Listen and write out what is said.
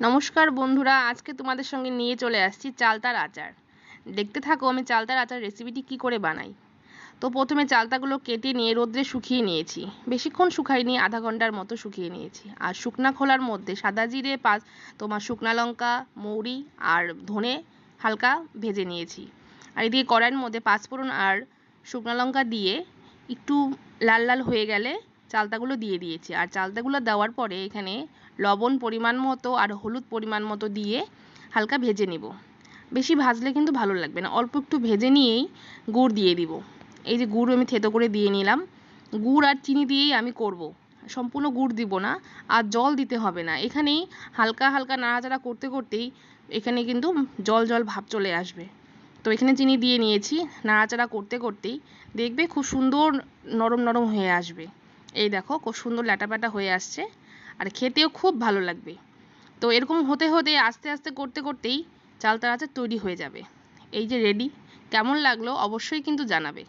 নমস্কার বন্ধুরা, আজকে তোমাদের সঙ্গে নিয়ে চলে আসছি চালতার আচার। দেখতে থাকো, আমি চালতার আচার রেসিপিটি কি করে বানাই। তো প্রথমে চালতাগুলো কেটে নিয়ে রোদ্রে শুকিয়ে নিয়েছি। বেশিক্ষণ শুকাইনি আধা ঘণ্টার মতো শুকিয়ে নিয়েছি। আর শুকনা খোলার মধ্যে সাদা জিরে, পাঁচ তোমার শুকনা লঙ্কা, মৌরি আর ধনে হালকা ভেজে নিয়েছি। আর এদিকে কড়াইয়ের মধ্যে পাঁচফোড়ন আর শুকনা লঙ্কা দিয়ে একটু লাল লাল হয়ে গেলে চালতাগুলো দিয়ে দিয়েছি। আর চালতাগুলো দেওয়ার পরে এখানে লবণ পরিমাণ মতো আর হলুদ পরিমাণ মতো দিয়ে হালকা ভেজে নিব। বেশি ভাজলে কিন্তু ভালো লাগবে না। অল্প একটু ভেজে নিয়েই গুড় দিয়ে দিব। এই যে গুড় আমি থেতো করে দিয়ে নিলাম। গুড় আর চিনি দিয়েই আমি করব। সম্পূর্ণ গুড় দিব না। আর জল দিতে হবে না। এখানেই হালকা হালকা নাড়াচাড়া করতে করতেই এখানে কিন্তু জল জল ভাব চলে আসবে। তো এখানে চিনি দিয়ে নিয়েছি। নাড়াচাড়া করতে করতেই দেখবে খুব সুন্দর নরম নরম হয়ে আসবে। এই দেখো, খুব সুন্দর ল্যাটাপ্যাটা হয়ে আসছে। আর খেতেও খুব ভালো লাগবে। তো এরকম হতে হতে আস্তে আস্তে করতে করতেই চালতার আচার তৈরি হয়ে যাবে। এই যে রেডি কেমন লাগল অবশ্যই কিন্তু জানাবে।